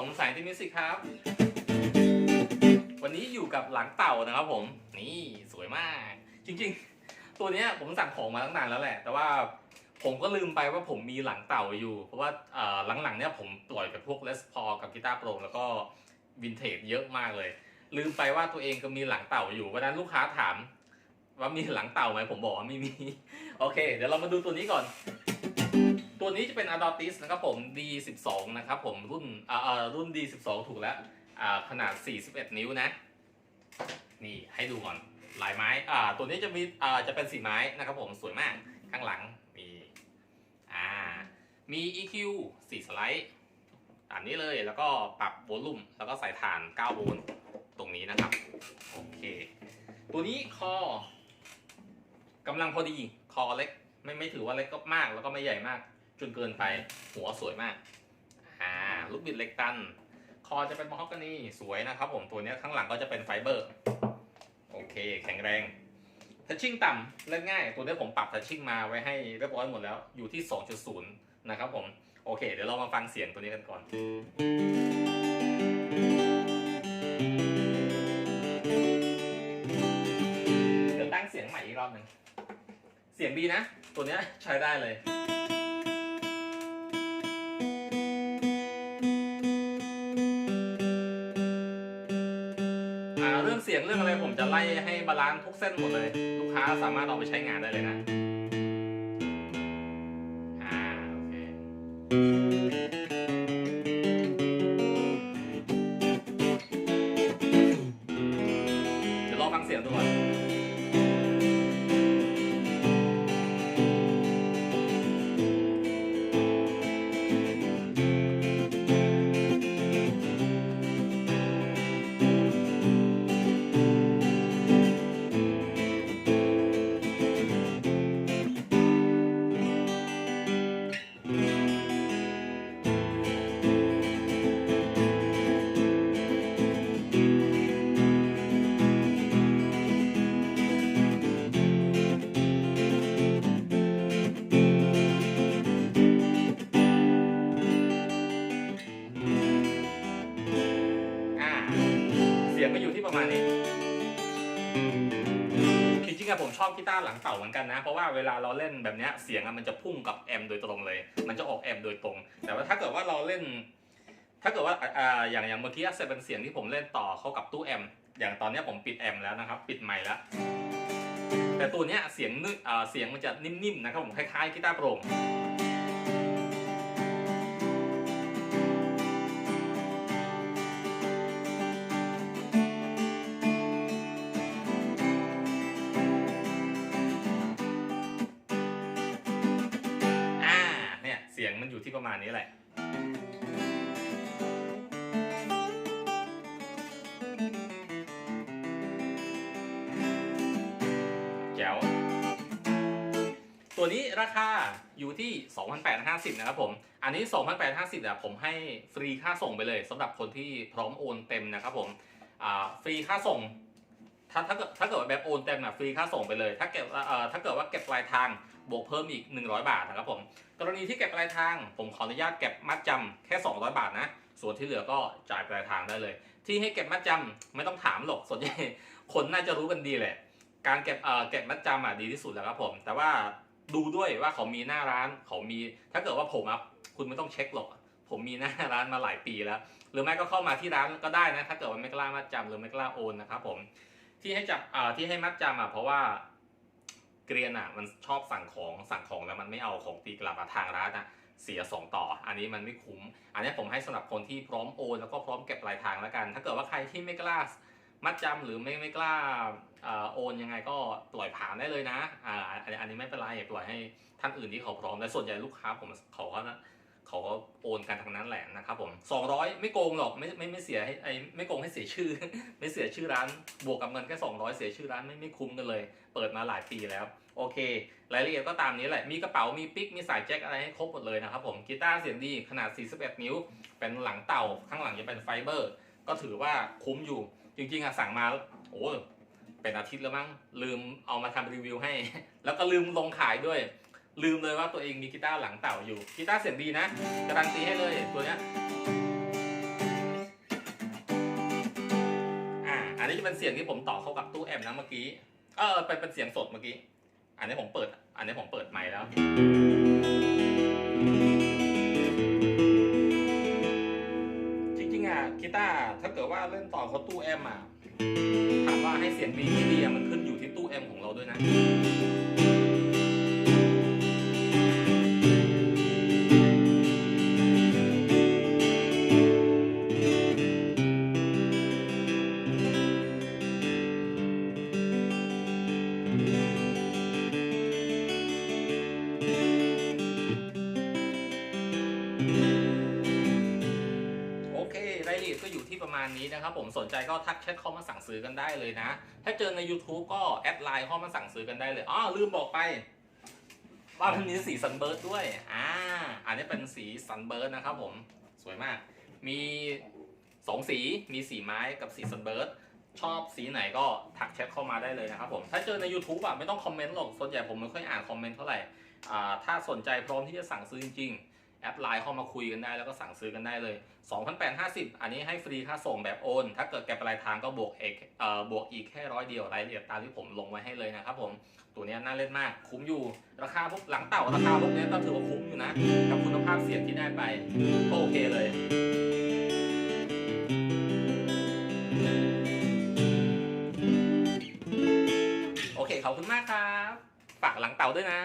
ผมสายทีมิวสิกครับ วันนี้อยู่กับหลังเต่านะครับผม นี่สวยมาก จริงๆ ตัวเนี้ยผมสั่งของมาตั้งนานแล้วแหละ แต่ว่าผมก็ลืมไปว่าผมมีหลังเต่าอยู่ เพราะว่าหลังๆเนี้ยผมปล่อยกับพวกเลสพอกับกีตาร์โปร่งแล้วก็วินเทจเยอะมากเลย ลืมไปว่าตัวเองก็มีหลังเต่าอยู่วันนั้นลูกค้าถาม ว่ามีหลังเต่าไหมผมบอกว่าไม่มี โอเค เดี๋ยวเรามาดูตัวนี้ก่อน ตัวนี้จะเป็น Adaltis นะครับผม D12 นะครับผมรุ่นอ่าอ่ารุ่น D12 ถูกแล้วอ่าขนาด 41 นิ้วนะ นี่ให้ดูก่อนลายไม้อ่าตัวนี้จะมีอ่าจะเป็นสีไม้นะครับผมสวยมากข้างหลังมีอ่ามี EQ สีสไลด์อันนี้เลยแล้วก็ปรับโวลูมแล้วก็ใส่ฐาน 9 โวลต์ตรงนี้นะครับ โอเค ตัวนี้คอกำลังพอดีคอเล็ก ไม่ไม่ถือว่าเล็กก็มากแล้วก็ไม่ใหญ่มาก จนเกินไปหัวสวยมากอ่าลูกบิดเล็กตัน คอจะเป็นมอฮอกกานีสวยนะครับผมตัวเนี้ยข้างหลังก็จะเป็นไฟเบอร์ โอเค แข็งแรงทัชชิ่งต่ำเล่นง่าย ตัวเนี้ยผมปรับทัชชิ่งมาไว้ให้เรียบร้อยหมดแล้วอยู่ที่ 2.0 นะครับผม โอเค เดี๋ยวเรามาฟังเสียงตัวนี้กันก่อนเดี๋ยวตั้งเสียงใหม่อีกรอบหนึ่ง เสียงดีนะ ตัวเนี้ยใช้ได้เลย สียงเรื่องอะไรผมจะไล่ให้บาลานซ์ทุกเส้นหมดเลย ลูกค้าสามารถเอาไปใช้งานได้เลยนะ ยงก็อยู่ที่ประมาณนี้จริงๆอะผมชอบกีตาร์หลังเต่าเหมือนกันนะ เพราะว่าเวลาเราเล่นแบบเนี้ยเสียงอะมันจะพุ่งกับแอมโดยตรงเลย มันจะออกแอมโดยตรง แต่ว่าถ้าเกิดว่าเราเล่น ถ้าเกิดว่าอ่าอย่างอย่างเมื่อกี้จะเป็นเสียงที่ผมเล่นต่อเข้ากับตู้แอมอย่างตอนนี้ผมปิดแอมแล้วนะครับ ปิดไมค์แล้ว แต่ตัวเนี้ยเสียงนึกอ่าเสียงมันจะนิ่มๆนะครับผมคล้ายๆกีตาร์โปร่ง ยเสียงมันอยู่ที่ประมาณนี้แหละ แจ๋ว ตัวนี้ราคาอยู่ที่ 2,850 นะครับผม อันนี้ 2,850อะผมให้ฟรีค่าส่งไปเลยสำหรับคนที่พร้อมโอนเต็มนะครับผมฟรีค่าส่ง ถ้าถ้าเกิดถ้าเกิดว่าแบบโอนเต็มอะฟรีค่าส่งไปเลย ถ้าเก็บเอ่อถ้าเกิดว่าเก็บปลายทางบวกเพิ่มอีก 100 บาทนะครับผมกรณีที่เก็บปลายทางผมขออนุญาตเก็บมัดจำแค่ 200 บาทนะส่วนที่เหลือก็จ่ายปลายทางได้เลย ที่ให้เก็บมัดจำไม่ต้องถามหรอกส่วนใหญ่คนน่าจะรู้กันดีแหละ การเก็บเอ่อเก็บมัดจำอะดีที่สุดแล้วครับผม แต่ว่าดูด้วยว่าเขามีหน้าร้านเขามี ถ้าเกิดว่าผมอะคุณไม่ต้องเช็คหรอกผมมีหน้าร้านมาหลายปีแล้ว หรือไม่ก็เข้ามาที่ร้านก็ได้นะ ถ้าเกิดว่าไม่กล้ามัดจำหรือไม่กล้าโอนนะครับผม ที่ให้จับอ่าที่ให้มัดจำอะเพราะว่าเกรียนอะมันชอบสั่งของสั่งของแล้วมันไม่เอาของตีกลับอะทางร้านนะเสียสองต่อ อันนี้มันไม่คุ้ม อันนี้ผมให้สำหรับคนที่พร้อมโอนแล้วก็พร้อมเก็บปลายทางแล้วกัน ถ้าเกิดว่าใครที่ไม่กล้ามัดจำหรือไม่ไม่กล้าอ่าโอนยังไงก็ปล่อยผ่านได้เลยนะอ่าอันอันนี้ไม่เป็นไรปล่อยให้ท่านอื่นที่เขาพร้อมแต่ส่วนใหญ่ลูกค้าผมเขาก็นะ เขาก็โอนกันทางนั้นแหละนะครับผม200 ไม่โกงหรอกไม่ไม่ไม่เสียให้ไอไม่โกงให้เสียชื่อ ไม่เสียชื่อร้าน บวกกับเงินแค่200 เสียชื่อร้านไม่ไม่คุ้มกันเลย เปิดมาหลายปีแล้ว โอเค รายละเอียดก็ตามนี้แหละ มีกระเป๋ามีปิ๊กมีสายแจ็คอะไรให้ครบหมดเลยนะครับผมกีตาร์เสียงดีขนาด 41 นิ้ว เป็นหลังเต่าข้างหลังจะเป็นไฟเบอร์ ก็ถือว่าคุ้มอยู่ จริงๆอะสั่งมาโอ้เป็นอาทิตย์แล้วมั้งลืมเอามาทำรีวิวให้ แล้วก็ลืมลงขายด้วย ลืมเลยว่าตัวเองมีกีตาร์หลังเต่าอยู่กีตาร์เสียงดีนะการันตีให้เลยตัวเนี้ยอ่าอันนี้จะเป็นเสียงที่ผมต่อเข้ากับตู้แอมนะเมื่อกี้เออเป็นเป็นเสียงสดเมื่อกี้ อันนี้ผมเปิด อันนี้ผมเปิดไมค์แล้วจริงๆอะกีตาร์ถ้าเกิดว่าเล่นต่อเข้าตู้แอมอะถามว่าให้เสียงดีไม่ดีมันขึ้นอยู่ที่ตู้แอมของเราด้วยนะ ณนี้นะครับผมสนใจก็ทักแชทเข้ามาสั่งซื้อกันได้เลยนะ ถ้าเจอใน YouTube ก็แอดไลน์เข้ามาสั่งซื้อกันได้เลยอ๋อลืมบอกไปว่ามันมีสีซันเบิร์ดด้วย อ่า อันนี้เป็นสีซันเบิร์ดนะครับผม สวยมาก มีสองสี มีสีไม้กับสีซันเบิร์ด ชอบสีไหนก็ทักแชทเข้ามาได้เลยนะครับผม ถ้าเจอใน YouTube อะไม่ต้องคอมเมนต์หรอก ส่วนใหญ่ผมไม่ค่อยอ่านคอมเมนต์เท่าไหร่ อ่า ถ้าสนใจพร้อมที่จะสั่งซื้อจริงๆ อดไลน์เข้ามาคุยกันได้แล้วก็สั่งซื้อกันได้เลย 2,850 อันนี้ให้ฟรีค่าส่งแบบโอน ถ้าเกิดแกปลายทางก็บวกเอกเอ่อบวกอีกแค่ร้อยเดียวรายละเอียดตามที่ผมลงไว้ให้เลยนะครับผมตัวนี้น่าเล่นมากคุ้มอยู่ ราคาพวกหลังเต่าราคาพวกนี้ก็ถือว่าคุ้มอยู่นะ กับคุณภาพเสียงที่ได้ไปก็โอเคเลยโอเคขอบคุณมากครับฝากหลังเต่าด้วยนะ